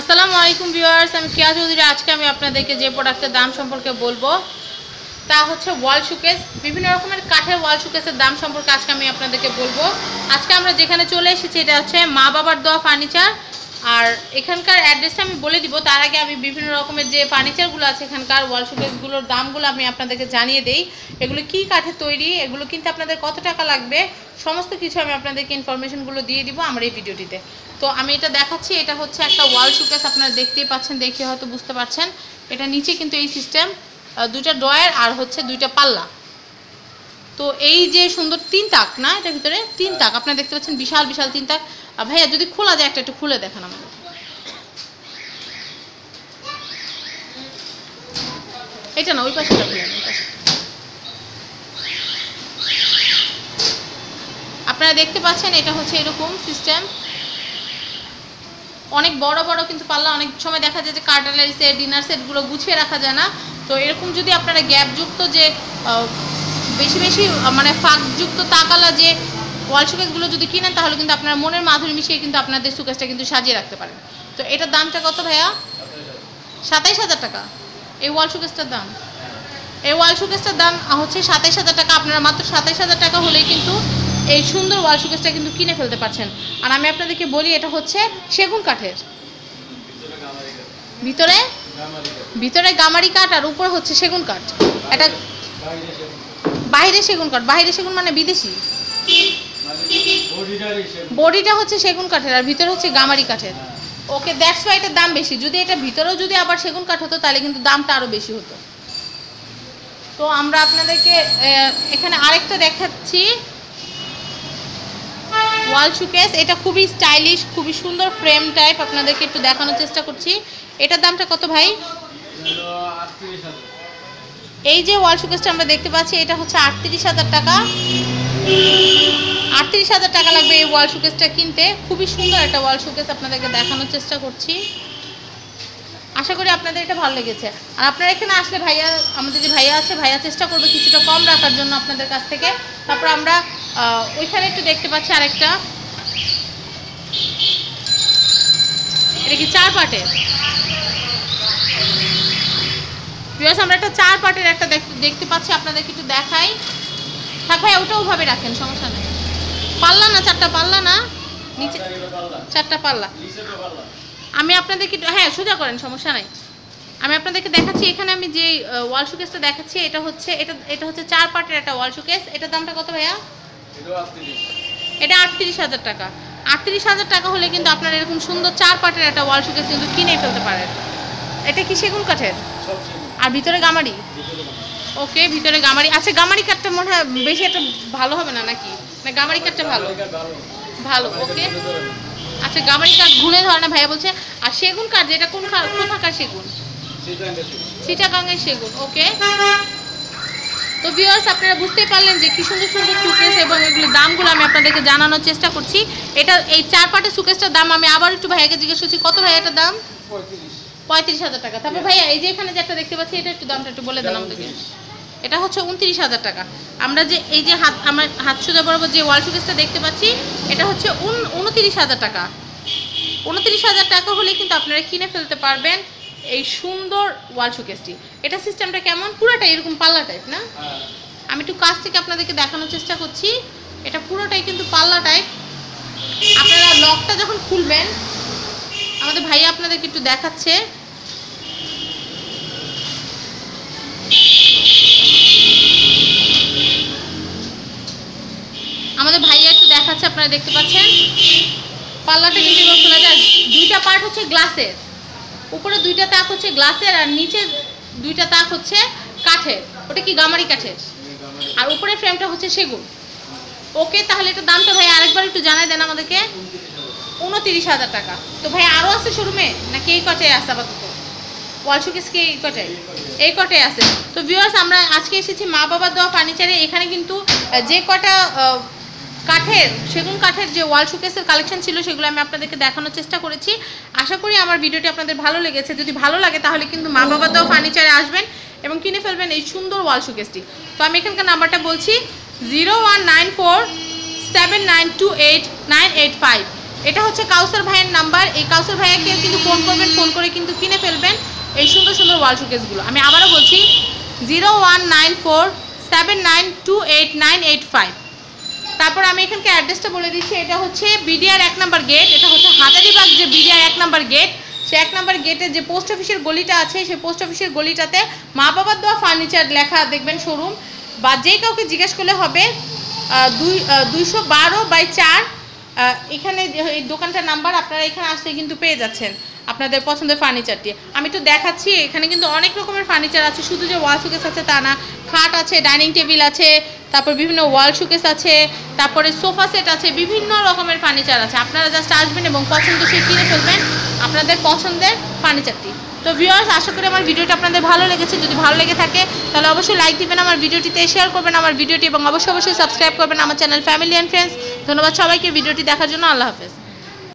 আসসালামু আলাইকুম ভিউয়ার্স, আমি কেয়া চৌধুরী। আজকে আমি আপনাদেরকে যে প্রোডাক্টের দাম সম্পর্কে বলব, তা হচ্ছে ওয়াল শুকেস। বিভিন্ন রকমের কাঠের ওয়াল শুকেসের দাম সম্পর্কে আজকে আমি আপনাদেরকে বলব। আজকে আমরা যেখানে চলে এসেছি, এটা হচ্ছে মা বাবার দোয়া ফার্নিচার। আর এখানকার অ্যাড্রেসটা আমি বলে দিব, তার আগে আমি বিভিন্ন রকমের যে ফার্নিচারগুলো আছে এখানকার ওয়াল শুকেসগুলোর দামগুলো আমি আপনাদেরকে জানিয়ে দেই। এগুলো কি কাঠে তৈরি, এগুলো কিনতে আপনাদের কত টাকা লাগবে, সমস্ত কিছু আমি আপনাদেরকে ইনফরমেশনগুলো দিয়ে দিব আমার এই ভিডিওটিতে। তো আমি এটা দেখাচ্ছি এটা হচ্ছে একটা ওয়াল শুকেস আপনারা দেখতেই পাচ্ছেন দেখে হয়তো বুঝতে পারছেন। এটা নিচে কিন্তু এই সিস্টেম দুইটা ড্রয়ার আর হচ্ছে দুইটা পাল্লা। তো এই যে সুন্দর তিন তাক না এটার ভিতরে? তিন তাক আপনারা দেখতে পাচ্ছেন বিশাল বিশাল তিন তাক। ভাইয়া যদি খোলা যায় একটা একটু খুলে দেখান আমাদের এটা না ওই পাশেটা ওই পাশে আপনারা দেখতে পাচ্ছেন এটা হচ্ছে এরকম সিস্টেম অনেক বড় বড় কিন্তু পাল্লা অনেক সময় দেখা যায় যে কার্টালারি সেট ডিনার সেটগুলো গুছিয়ে রাখা যায় না। তো এরকম যদি আপনারা গ্যাপযুক্ত যে বেশি বেশি মানে ফাঁকযুক্ত তাকালা যে ওয়াল সুকেসগুলো যদি কিনেন, তাহলে কিন্তু আপনার মনের মাধুরী মিশিয়ে কিন্তু আপনাদের সুকেসটা কিন্তু সাজিয়ে রাখতে পারেন। তো এটার দামটা কত ভাইয়া? সাতাইশ হাজার টাকা। এই ওয়াল সুকেসটার দাম। এই ওয়াল সুকেসটার দাম হচ্ছে সাতাইশ হাজার টাকা। আপনারা মাত্র সাতাইশ হাজার টাকা হলেই কিন্তু এই সুন্দর ওয়াল সুকেসটা কিন্তু কিনে ফেলতে পারছেন। আর আমি আপনাদেরকে বলি, এটা হচ্ছে সেগুন কাঠের। ভিতরে? ভিতরে গামারি কাঠ আর উপরে হচ্ছে সেগুন কাঠ। এটা বাইরে সেগুন কাঠ। বাইরে সেগুন মানে বিদেশি? বডিটা হচ্ছে সেগুন কাঠের আর ভিতরে হচ্ছে গামারি কাঠের। ওকে ওয়াই এটার দাম বেশি। যদি এটা ভিতরেও যদি আবার সেগুন কাঠ হতো, তাহলে কিন্তু দামটা আরও বেশি হতো। তো আমরা আপনাদেরকে এখানে আরেকটা দেখাচ্ছি। ওয়াল শুকেস, এটা খুবই স্টাইলিশ খুবই সুন্দর ফ্রেম টাইপ আপনাদেরকে একটু দেখানোর চেষ্টা করছি। এটার দামটা কত ভাই? এই যে ওয়াল শুকেসটা আমরা দেখতে পাচ্ছি, এটা হচ্ছে আটত্রিশ হাজার টাকা। আটত্রিশ হাজার টাকা লাগবে এই ওয়াল শুকেসটা কিনতে। খুবই সুন্দর একটা ওয়াল শুকেস আপনাদেরকে দেখানোর চেষ্টা করছি। আশা করি আপনাদের এটা ভালো লেগেছে। আর আপনারা এখানে আসলে ভাইয়া, আমাদের যে ভাইয়া আছে, ভাইয়া চেষ্টা করবে কিছুটা কম রাখার জন্য আপনাদের কাছ থেকে। তারপর আমরা ওইখানে একটু দেখতে পাচ্ছি আরেকটা। এটা কি চার পাটের আমরা একটা চার পাটের একটা দেখ- দেখতে পাচ্ছি, আপনাদেরকে একটু দেখাই। থাক ভাই, ওটা ওভাবে রাখেন, সমস্যা নেই। পাল্লা না, চারটা পাল্লা না? নিচে চারটা পাল্লা। আমি আপনাদেরকে হ্যাঁ সোজা করেন, সমস্যা নাই। আমি আপনাদেরকে দেখাচ্ছি, এখানে আমি যে ওয়াল শুকেসটা দেখাচ্ছি, এটা হচ্ছে এটা এটা হচ্ছে চার পার্টের একটা ওয়াল শুকেস এটার দামটা কত ভাইয়া? এটা আটত্রিশ হাজার টাকা। আটত্রিশ হাজার টাকা হলে কিন্তু আপনারা এরকম সুন্দর চার পার্টের একটা ওয়াল শুকেস কিন্তু কিনে ফেলতে পারেন। এটা কি সেগুন কাঠের? আর ভিতরে গামারি? ওকে ভিতরে গামারি। আচ্ছা গামারি কাঠটা মনে হয় বেশি একটা ভালো হবে না নাকি? না গামারি কাঠটা ভালো? ভালো। ওকে। আচ্ছা গামারি কাঠ ঘুরে ধরে না ভাইয়া বলছে আর সেগুন কাঠ যেটা কোন কোথাকার সেগুন? চিটাগাঙ্গের সেগুন ওকে। তো ভিউয়ার্স আপনারা বুঝতেই পারলেন যে কি সুন্দর সুন্দর সুকেস এবং এগুলোর দামগুলো আমি আপনাদেরকে জানানোর চেষ্টা করছি। এটা এই চার পাটের সুকেসটার দাম আমি আবার একটু ভাইয়াকে জিজ্ঞেস করছি কত ভাই এটার দাম? পঁয়ত্রিশ। হাজার টাকা। তারপর ভাইয়া এই যে এখানে যে একটা দেখতে পাচ্ছি এটা একটু দামটা একটু বলে দেন আমাদেরকে। এটা হচ্ছে উনত্রিশ হাজার টাকা। আমরা যে এই যে হাত আমার হাত সোজা বরাবর যে ওয়াল শুকেসটা দেখতে পাচ্ছি এটা হচ্ছে উন উনত্রিশ হাজার টাকা। উনত্রিশ হাজার টাকা হলে কিন্তু আপনারা কিনে ফেলতে পারবেন। এই সুন্দর ওয়াল শোকেসটি। এটা সিস্টেমটা কেমন? পুরোটা এরকম পাল্লা টাইপ না? আমি একটু কাছ থেকে আপনাদেরকে দেখানোর চেষ্টা করছি। এটা পুরোটাই কিন্তু পাল্লা টাইপ আপনারা লকটা যখন খুলবেন আমাদের ভাইয়া আপনাদেরকে একটু দেখাচ্ছে। আমাদের ভাইয়া একটু দেখাচ্ছে আপনারা দেখতে পাচ্ছেন? পাল্লাটা কিন্তু এবার খোলা যায়। দুইটা পার্ট হচ্ছে গ্লাসের উপরে দুইটা তাক হচ্ছে গ্লাসের আর নিচে দুইটা তাক হচ্ছে কাঠের। ওটা কি গামারি কাঠের? আর উপরে ফ্রেমটা হচ্ছে সেগুন। ওকে, তাহলে এটা দামটা ভাই আরেকবার একটু জানাই দেন আমাদেরকে। উনতিরিশ হাজার টাকা। তো ভাই আরও আছে শোরুমে? নাকি এই কটাই আছে আপাতত? ওয়াল শোকেস কি এই কটাই? এই কটাই আছে। তো ভিউয়ার্স আমরা আজকে এসেছি মা বাবার দেওয়া ফার্নিচারে এখানে কিন্তু যে কটা কাঠের, সেগুন কাঠের যে ওয়াল শোকেসের কালেকশন ছিল, সেগুলো আমি আপনাদেরকে দেখানোর চেষ্টা করেছি। আশা করি আমার ভিডিওটি আপনাদের ভালো লেগেছে। যদি ভালো লাগে, তাহলে কিন্তু মা বাবাতেও ফার্নিচারে আসবেন এবং কিনে ফেলবেন এই সুন্দর ওয়াল শোকেসটি তো আমি এখানকার নাম্বারটা বলছি zero one nine four seven nine two eight nine eight five এটা হচ্ছে কাউসার ভাইয়ের নাম্বার। এই কাউসার ভাইয়াকে কিন্তু ফোন করবেন ফোন করে কিন্তু কিনে ফেলবেন এই সুন্দর সুন্দর ওয়াল শোকেসগুলো আমি আবারও বলছি zero one nine four seven nine two eight nine eight five তারপর আমি এখানকে অ্যাড্রেসটা বলে দিচ্ছি, এটা হচ্ছে বিডিআর এক নাম্বার গেট এটা হচ্ছে হাজারিবাগ যে বিডিআর এক নাম্বার গেট সে এক নাম্বার গেটে যে পোস্ট অফিসের গলিটা আছে, সেই পোস্ট অফিসের গলিটাতে মা বাবার দেওয়া ফার্নিচার লেখা দেখবেন শোরুম বা যে কাউকে জিজ্ঞেস করলে হবে দুই দুইশো বারো বাই চার এখানে এই দোকানটার নাম্বার আপনারা এখানে আসলে কিন্তু পেয়ে যাচ্ছেন আপনাদের পছন্দের ফার্নিচারটি আমি তো দেখাচ্ছি, এখানে কিন্তু অনেক রকমের ফার্নিচার আছে, শুধু যে ওয়াল শোকেস আছে তা না, খাট আছে ডাইনিং টেবিল আছে তারপর বিভিন্ন ওয়াল শুকেস আছে, তারপরে সোফা সেট আছে, বিভিন্ন রকমের ফার্নিচার আছে। আপনারা জাস্ট আসবেন এবং পছন্দ সে কিনে ফেলবেন আপনাদের পছন্দের ফার্নিচারটি। তো ভিউয়ার্স আশা করি আমার ভিডিওটি আপনাদের ভালো লেগেছে। যদি ভালো লেগে থাকে, তাহলে অবশ্যই লাইক দিবেন আমার ভিডিওটিতে শেয়ার করবেন আমার ভিডিওটি এবং অবশ্যই অবশ্যই সাবস্ক্রাইব করবেন আমার চ্যানেল ফ্যামিলি অ্যান্ড ফ্রেন্ডস ধন্যবাদ সবাইকে, ভিডিওটি দেখার জন্য আল্লাহ হাফেজ।